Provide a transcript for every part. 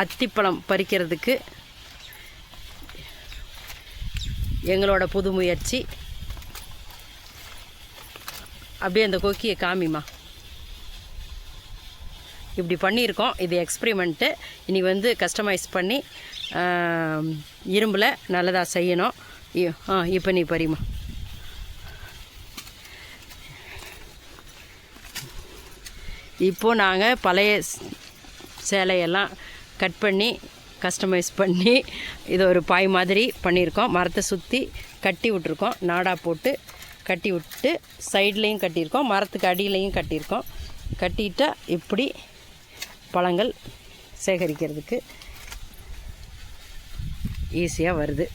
அத்திப்பழம் பறிக்கிறதுக்கு எங்களோட புது முயற்சி. அப்படியே அந்த கொக்கியை காமிமா இப்படி பண்ணியிருக்கோம். இது எக்ஸ்பிரிமெண்ட்டு. இனி வந்து கஸ்டமைஸ் பண்ணி இரும்பில் நல்லதாக செய்யணும். ஆ இப்போ நீ பரிமா இப்போது நாங்கள் பழைய சேலையெல்லாம் கட் பண்ணி கஸ்டமைஸ் பண்ணி இது ஒரு பாய் மாதிரி பண்ணியிருக்கோம். மரத்தை சுற்றி கட்டி விட்ருக்கோம் நாடா போட்டு கட்டி விட்டு சைட்லேயும் கட்டியிருக்கோம். மரத்துக்கு அடியிலையும் கட்டியிருக்கோம். கட்டிட்டால் இப்படி பழங்கள் சேகரிக்கிறதுக்கு ஈஸியாக வருது.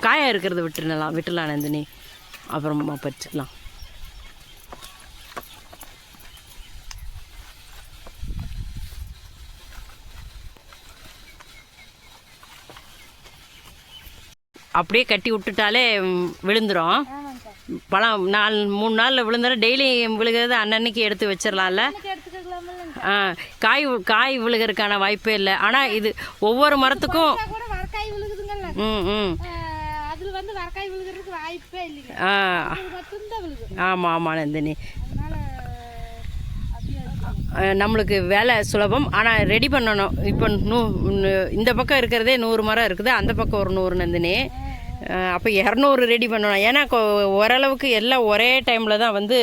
காயா இருக்கிறத விட்டுடலாம் விட்டுலாம் நந்தினி. அப்புறமா பறிச்சுக்கலாம். அப்படியே கட்டி விட்டுட்டாலே ம், விழுந்துரும். ஆமாங்கக்கா பழம் நாலு மூணு நாளில் விழுந்தாலும் டெய்லி விழுகிறது அன்னன்னைக்கு எடுத்து வச்சிடலாம்ல காய் காய் விழுகிறதுக்கான வாய்ப்பே இல்லை. ஆனால் இது ஒவ்வொரு மரத்துக்கும் ம் ம் ஆஹ் அதுல வந்து வரக்காய் விழுகிறதுக்கு வாய்ப்பே இல்லைங்க ஆ. ஆமாம் ஆமாம் நந்தினி. நம்மளுக்கு வேலை சுலபம். ஆனால் ரெடி பண்ணணும். இப்போ நூ இந்த பக்கம் இருக்கிறதே நூறு மரம் இருக்குது. அந்த பக்கம் ஒரு நூறு நந்தினி. அப்போ இரநூறு ரெடி பண்ணணும். ஏன்னா ஓரளவுக்கு எல்லாம் ஒரே டைமில் தான் வந்து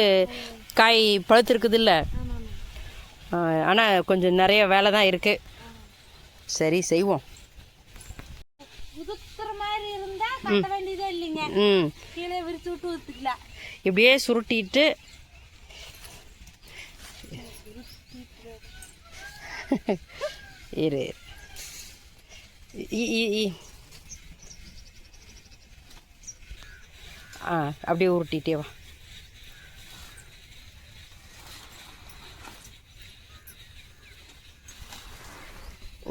காய் பழுத்திருக்குது இல்லை ஆனால் கொஞ்சம் நிறைய வேலை தான் இருக்குது சரி செய்வோம். உதுக்குற மாதிரி இருந்தா கட்ட வேண்டியதே இல்லைங்க. கீழே விரிச்சு விட்டு ஊத்துக்கலாம் இப்படியே சுருட்டிட்டு. இரு. ஆ அப்படியே உருட்டிட்டே வா.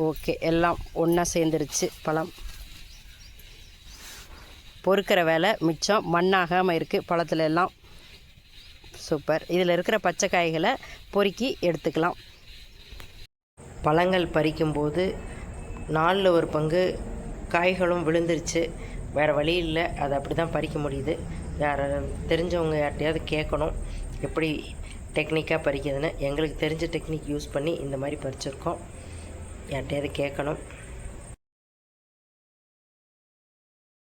ஓகே எல்லாம் ஒன்றா சேர்ந்துருச்சு பழம். பொறுக்கிற வேலை மிச்சம் மண்ணாகாமல் இருக்குது பழத்துல எல்லாம் சூப்பர். இதில் இருக்கிற பச்சை காய்களை பொறுக்கி எடுத்துக்கலாம். பழங்கள் பறிக்கும்போது நாலில் ஒரு பங்கு காய்களும் விழுந்துருச்சு. வேறு வழி இல்லை. அதை அப்படி தான் பறிக்க முடியுது. யார தெரிஞ்சவங்க யார்ட்டையாவது கேட்கணும். எப்படி டெக்னிக்காக பறிக்கிறதுன்னு. எங்களுக்கு தெரிஞ்ச டெக்னிக் யூஸ் பண்ணி இந்த மாதிரி பறிச்சிருக்கோம். யார்ட்டையாவது கேட்கணும்.